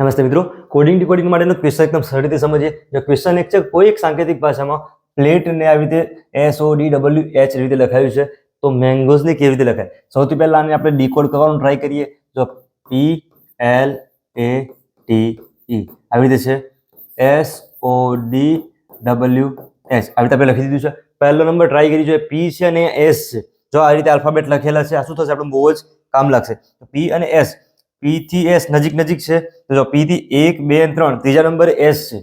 નમસ્તે મિત્રો. Coding decoding માટેનો ક્વેશ્ચન એકદમ સરળ રીતે સમજીએ. જો ક્વેશ્ચન એક છે કોઈ એક સાંકેતિક ભાષામાં પ્લેટને આવી રીતે S O D W H રીતે લખાયું છે, તો મેંગોઝને કેવી રીતે લખાય? સૌથી પહેલા આને આપણે ડીકોડ કરવાનું ટ્રાય કરીએ. જો પી એલ એ ટી ઈ આવી રીતે છે. S O D W H આવી રીતે આપણે લખી દીધું છે. પહેલો નંબર ટ્રાય કરી જોઈએ પી છે અને એસ છે, જો આ રીતે આલ્ફાબેટ લખેલા છે, આ શું થશે? આપણે બહુ જ કામ લાગશે. પી અને એસ પી થી એસ નજીક નજીક છે. તો જો પી થી એક, બે ત્રણ, ત્રીજા નંબરે એસ છે.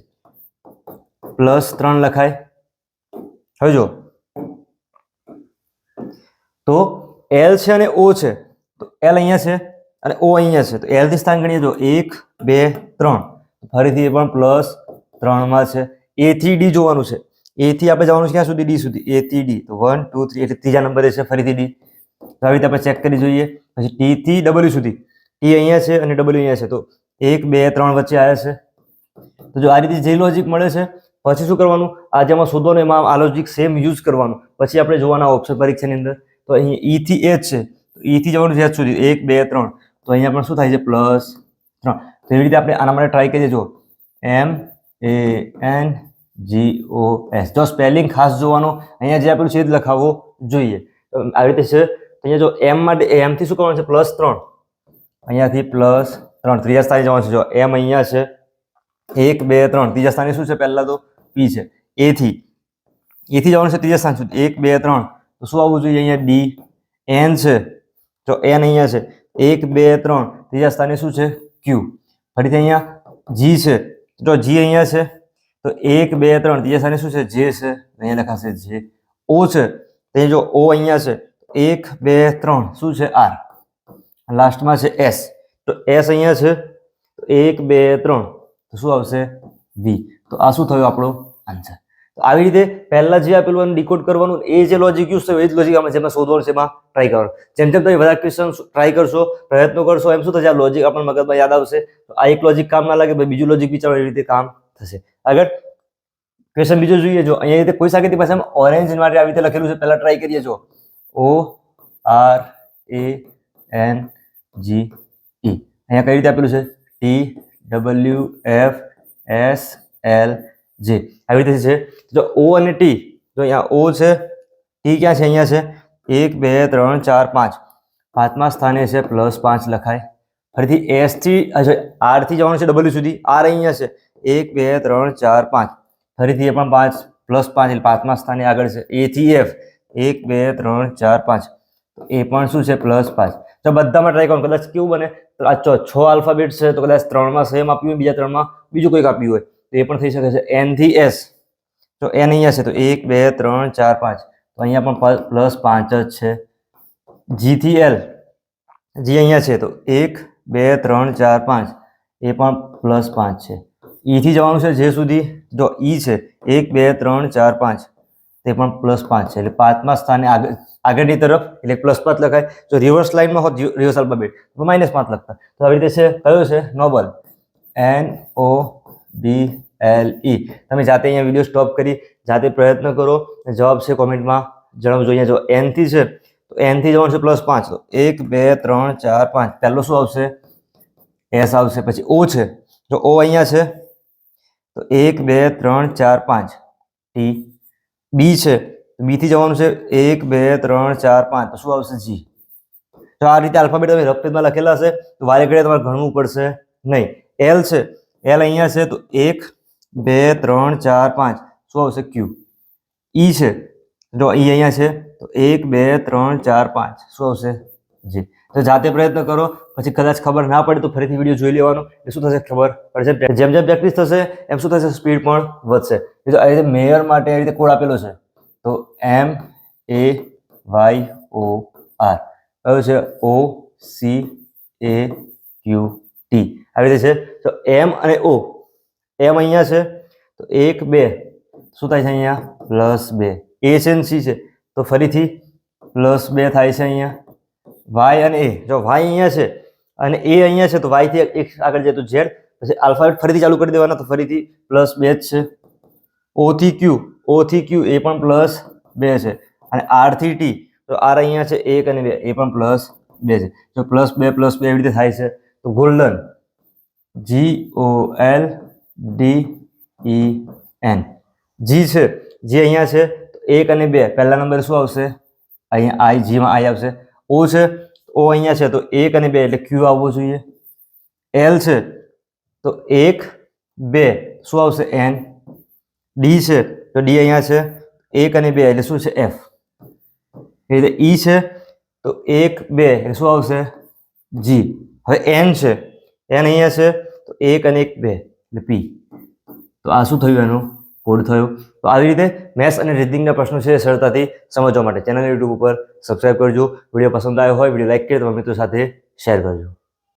પ્લસ ત્રણ લખાય. હવે જો તો એલ છે અને ઓ છે. તો એલ અહીંયા છે અને ઓ અહીંયા છે. તો એલથી સ્થાન ગણીએ જો એક, બે, ત્રણ. ફરીથી એ પણ પ્લસ ત્રણમાં છે. એ થી ડી જોવાનું છે. એ થી આપણે જવાનું છે ક્યાં સુધી? ડી સુધી. એ થી ડી તો વન ટુ થ્રી એટલે ત્રીજા નંબરે છે ફરીથી ડી તો આવી રીતે આપણે ચેક કરી જોઈએ. પછી ટી થી ડબલ્યુ સુધી. ટી અહીંયા છે અને ડબલ્યુ અહીંયા છે. તો એક, બે, ત્રણ વચ્ચે આવ્યા છે. તો જો આ રીતે જે લોજિક મળે છે, પછી શું કરવાનું? આ જેમાં શોધવાનું એમાં આ લોજિક સેમ યુઝ કરવાનું. પછી આપણે જોવાના ઓપ્શન પરીક્ષાની અંદર. તો અહીં ઈ થી એચ છે. તો ઈ થી જવાનું એચ સુધી. એક, બે, ત્રણ. તો અહીંયા પણ શું થાય છે? પ્લસ ત્રણ. તો એવી રીતે આપણે આના માટે ટ્રાય કરીએ. જો M A N G O S જો સ્પેલિંગ ખાસ જોવાનો. અહીંયા જે આપેલું છે એ જ લખાવવો જોઈએ. આવી રીતે છે. અહીંયા જો એમ માટે એમથી શું કરવાનું છે? પ્લસ ત્રણ. અહીંયાથી પ્લસ ત્રણ ત્રીજા સ્થાને જવાનું છે. જો એમ અહીંયા છે, એક, બે, ત્રણ. ત્રીજા સ્થાને શું છે? પહેલા તો પી છે. એ થી એ થી જવાનું છે ત્રીજા સ્થાન સુધી. એક, બે, ત્રણ. તો શું આવવું જોઈએ અહીંયા? ડી એન છે. જો એન અહીંયા છે. એક, બે, ત્રણ. ત્રીજા સ્થાને શું છે? ક્યુ ફરીથી અહીંયા જી છે. જો જી અહીંયા છે. તો એક, બે, ત્રણ. ત્રીજા સ્થાને શું છે? જે છે. અહીંયા લખાશે જે ઓ છે. તે જો ઓ અહીંયા છે એક, બે, ત્રણ. શું છે? આર લાસ્ટમાં છે એસ તો એસ અહીંયા છે, તો એક, બે, ત્રણ. તો શું આવશે? વી તો આ શું થયું આપણો? આન્સર તો આવી રીતે પહેલાં જે આપેલું ડીકોડ કરવાનું, એ જે લોજિક યુઝ થયું, એ જ લોજિક આપણે જેમાં શોધવાનું છે, એમાં ટ્રાય કરવાનું. જેમ જેમ તમે બધા ક્વેશ્ચન ટ્રાય કરશો, પ્રયત્નો કરશો, એમ શું થશે? આ લોજિક આપણા મગજમાં યાદ આવશે. તો આ એક લોજિક કામ ના લાગે બીજું લોજિક વિચારો એ રીતે કામ થશે. આગળ ક્વેશ્ચન બીજો જોઈએ, જો અહીંયા રીતે કોઈ સાકેતી ભાષામાં ઓરેન્જ માટે આવી રીતે લખેલું છે, પહેલાં ટ્રાય કરીએ, જો. O R A N G ઈ અહીંયા કઈ રીતે આપેલું છે? T W F S L J આવી રીતે છે. જો ઓ અને ટી જો અહીંયા ઓ છે ટી ક્યાં છે? અહીંયા છે. એક, બે, ત્રણ, ચાર, પાંચ. પાંચમા સ્થાને છે પ્લસ પાંચ લખાય. ફરીથી એસથી આરથી જવાનું છે ડબલ્યુ સુધી આર અહીંયા છે. એક, બે, ત્રણ, ચાર, પાંચ. ફરીથી એ પણ પાંચ પ્લસ પાંચ, એટલે પાંચમા સ્થાને આગળ છે. એથી એફ એક, બે, ત્રણ, ચાર, પાંચ. એ પણ શું છે? પ્લસ પાંચ. તો બધામાં ટ્રાય કરવાનું કદાચ કેવું બને આ છ આલ્ફાબેટ છે, તો કદાચ ત્રણમાં સેમ આપ્યું હોય, બીજા ત્રણમાં બીજું કંઈક આપ્યું હોય, તો એ પણ થઈ શકે છે. એનથી એસ તો એન અહીંયા છે, તો એક, બે, ત્રણ, ચાર, પાંચ. તો અહીંયા પણ પ્લસ પાંચ જ છે. જી થી એલ જી અહીંયા છે, તો એક, બે, ત્રણ, ચાર, પાંચ. એ પણ પ્લસ પાંચ છે. ઈથી જવાનું છે, જે સુધી. જો ઈ છે, એક, બે, ત્રણ, ચાર, પાંચ. તે પણ પ્લસ પાંચ છે. એટલે પાંચમા સ્થાને આગળ આગળની તરફ, એટલે પ્લસ પાંચ લખાય. જો રિવર્સ લાઇનમાં હોત રિવર્સ આલ્ફાબેટ તો માઇનસ પાંચ લખતા. તો આવી રીતે છે, કયો છે? Noble. N O B L E તમે જાતે અહીંયા વીડિયો સ્ટોપ કરી, જાતે પ્રયત્ન કરો, જવાબ છે કોમેન્ટમાં જણાવજો અહીંયા. જો એનથી છે, તો એનથી જવાનું છે પ્લસ પાંચ. તો એક, બે, ત્રણ, ચાર, પાંચ. પહેલો શું આવશે? એસ આવશે. પછી ઓ છે. જો ઓ અહીંયા છે, તો એક, બે, ત્રણ, ચાર, પાંચ. ટી બી છે. બી થી જવાનું છે એક, બે, ત્રણ, ચાર, પાંચ. શું આવશે જી તો આ રીતે આલ્ફાબેટ તમે રફપેજમાં લખેલા હશે. તો વારે ઘડીએ તમારે ગણવું પડશે નહીં. એલ છે. એલ અહીંયા છે તો એક, બે, ત્રણ, ચાર, પાંચ. શું આવશે ક્યુ ઈ છે. જો ઈ અહીંયા છે તો એક, બે, ત્રણ, ચાર, પાંચ. શું આવશે? જી. તો જાતે પ્રયત્ન કરો. પછી કદાચ ખબર ના પડે તો ફરીથી વીડિયો જોઈ લેવાનો. એ શું થશે ખબર પડશે. જેમ જેમ પ્રેક્ટિસ થશે, એમ શું થશે? સ્પીડ પણ વધશે. એ તો આ રીતે મેયર માટે આ રીતે કોડ આપેલો છે. તો એમ એ વાય ઓ આર કયો છે? O C A Q T આવી રીતે છે. તો એમ અને ઓ એમ અહીંયા છે. તો એક, બે. શું થાય છે અહીંયા? પ્લસ બે. એ છે ને સી છે. તો ફરીથી પ્લસ બે થાય છે અહીંયા. વાય અને એ. જો વાય અહીંયા છે અને એ અહીંયા છે, તો વાયથી એક આગળ જાય તો ઝેડ, પછી આલ્ફાબેટ ફરીથી ચાલુ કરી દેવાના, તો ફરીથી પ્લસ બે જ છે. ઓ થી ક્યુ. ઓ થી ક્યુ એ પણ પ્લસ બે છે. અને આરથી ટી, તો આર અહીંયા છે એક અને બે, એ પણ પ્લસ બે છે. જો પ્લસ બે પ્લસ બે એવી રીતે થાય છે, તો golden. G O L D E N G છે જી અહીંયા છે એક અને બે. પહેલા નંબર શું આવશે? અહીંયા આઈ જીમાં આઈ આવશે. ઓ છે, ઓ અહીંયા છે, તો એક અને બે, એટલે ક્યુ આવવો જોઈએ. એલ છે, તો એક, બે, શું આવશે? એન ડી છે, તો ડી અહીંયા છે, એક અને બે, એટલે શું છે? એફ એટલે ઈ છે, તો એક, બે, એટલે શું આવશે? જી હવે એન છે એન અહીંયા છે, તો એક અને એક, બે, એટલે પી તો આ શું થયું એનું? કોડ થયો. તો આવી રીતે મેથ્સ અને રીડિંગના પ્રશ્નો છે સરળતાથી સમજવા માટે. ચેનલ યુટ્યુબ ઉપર સબસ્ક્રાઇબ કરજો. વીડિયો પસંદ આવ્યો હોય, વીડિયો લાઇક કરી તમારા મિત્રો સાથે શેર કરજો.